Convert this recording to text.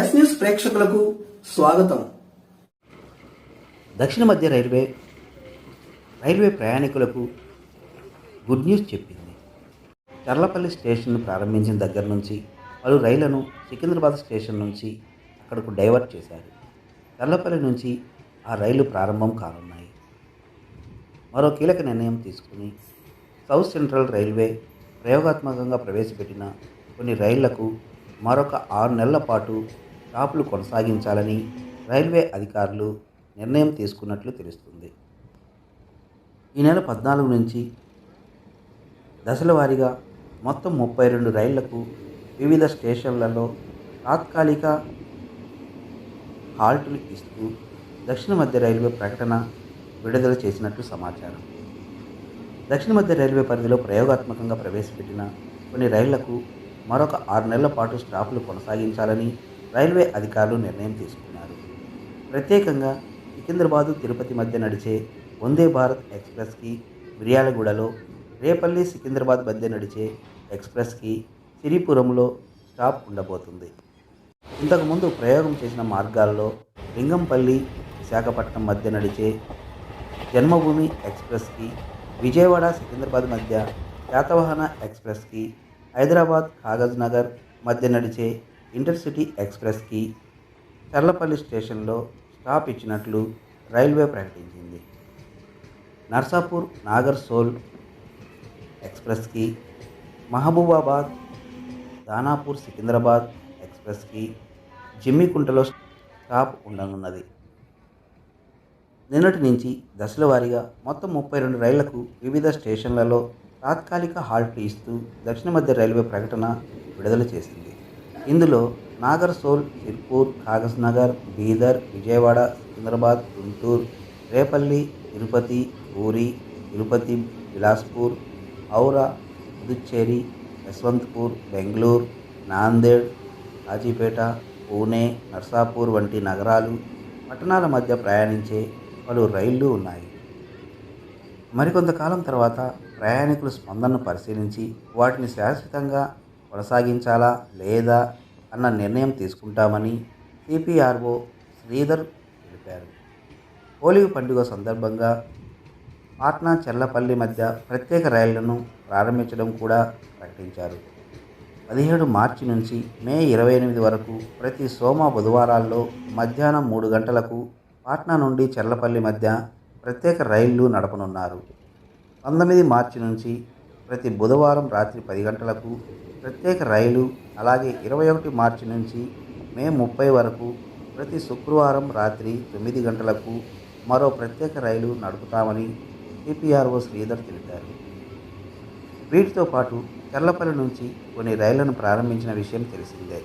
Yes news ప్రేక్షకులకు స్వాగతం. దక్షిణ మధ్య రైల్వే రైల్వే ప్రయాణికులకు గుడ్ న్యూస్ చెప్పింది. చర్లపల్లి స్టేషన్ను ప్రారంభించిన దగ్గర నుంచి పలు రైళ్ళను సికింద్రాబాద్ స్టేషన్ నుంచి అక్కడకు డైవర్ట్ చేశారు. చర్లపల్లి నుంచి ఆ రైళ్ళు ప్రారంభం కానున్నాయి. మరో కీలక నిర్ణయం తీసుకుని సౌత్ సెంట్రల్ రైల్వే ప్రయోగాత్మకంగా ప్రవేశపెట్టిన కొన్ని రైళ్ళకు మరొక ఆరు నెలల పాటు స్టాపులు కొనసాగించాలని రైల్వే అధికారులు నిర్ణయం తీసుకున్నట్లు తెలుస్తుంది. ఈ నెల పద్నాలుగు నుంచి దశల వారీగా మొత్తం ముప్పై రెండు రైళ్ళకు వివిధ స్టేషన్లలో తాత్కాలిక హాల్టులు ఇస్తూ దక్షిణ మధ్య రైల్వే ప్రకటన విడుదల చేసినట్లు సమాచారం. దక్షిణ మధ్య రైల్వే పరిధిలో ప్రయోగాత్మకంగా ప్రవేశపెట్టిన కొన్ని రైళ్ళకు మరొక ఆరు నెలల పాటు స్టాపులు కొనసాగించాలని రైల్వే అధికారులు నిర్ణయం తీసుకున్నారు. ప్రత్యేకంగా సికింద్రాబాదు తిరుపతి మధ్య నడిచే వందే భారత్ ఎక్స్ప్రెస్కి మిర్యాలగూడలో రేపల్లి సికింద్రాబాద్ మధ్య నడిచే ఎక్స్ప్రెస్కి సిరిపురంలో స్టాప్ ఉండబోతుంది. ఇంతకుముందు ప్రయోగం చేసిన మార్గాల్లో లింగంపల్లి విశాఖపట్నం మధ్య నడిచే జన్మభూమి ఎక్స్ప్రెస్కి విజయవాడ సికింద్రాబాద్ మధ్య శాతవాహన ఎక్స్ప్రెస్కి హైదరాబాద్ కాగజ్ నగర్ మధ్య నడిచే ఇంటర్సిటీ ఎక్స్ప్రెస్కి చర్లపల్లి స్టేషన్లో స్టాప్ ఇచ్చినట్లు రైల్వే ప్రకటించింది. నర్సాపూర్ నాగర్ సోల్ ఎక్స్ప్రెస్కి మహబూబాబాద్ దానాపూర్ సికింద్రాబాద్ ఎక్స్ప్రెస్కి జిమ్మికుంటలో స్టాప్ ఉండనున్నది. నిన్నటి నుంచి దశల వారీగా మొత్తం ముప్పై రెండు రైళ్ళకు వివిధ స్టేషన్లలో తాత్కాలిక హాల్ట్లు ఇస్తూ దక్షిణ మధ్య రైల్వే ప్రకటన విడుదల చేసింది. ఇందులో నాగర్ సోల్ సిర్పూర్ కాగజ్ నగర్ బీదర్ విజయవాడ సికింద్రాబాద్ గుంటూరు రేపల్లి తిరుపతి పూరి తిరుపతి బిలాస్పూర్ ఔరా పుదుచ్చేరి యశ్వంత్పూర్ బెంగళూరు నాందేడ్ కాజీపేట పూణే నర్సాపూర్ వంటి నగరాలు పట్టణాల మధ్య ప్రయాణించే పలు రైళ్ళు ఉన్నాయి. మరికొంతకాలం తర్వాత ప్రయాణికుల స్పందనను పరిశీలించి వాటిని శాశ్వతంగా కొనసాగించాలా లేదా అన్న నిర్ణయం తీసుకుంటామని సిపిఆర్ఓ శ్రీధర్ తెలిపారు. హోలీ పండుగ సందర్భంగా పాట్నా చెర్లపల్లి మధ్య ప్రత్యేక రైళ్ళను ప్రారంభించడం కూడా ప్రకటించారు. పదిహేడు మార్చి నుంచి మే ఇరవై ఎనిమిది వరకు ప్రతి సోమ బుధవారాల్లో మధ్యాహ్నం మూడు గంటలకు పాట్నా నుండి చెర్లపల్లి మధ్య ప్రత్యేక రైళ్ళు నడపనున్నారు. పంతొమ్మిది మార్చి నుంచి ప్రతి బుధవారం రాత్రి పది గంటలకు ప్రత్యేక రైలు అలాగే ఇరవై ఒకటి మార్చి నుంచి మే ముప్పై వరకు ప్రతి శుక్రవారం రాత్రి తొమ్మిది గంటలకు మరో ప్రత్యేక రైలు నడుపుతామని సిపిఆర్ఓ శ్రీధర్ తెలిపారు. వీటితో పాటు చెర్లపల్లి నుంచి కొన్ని రైళ్ళను ప్రారంభించిన విషయం తెలిసిందే.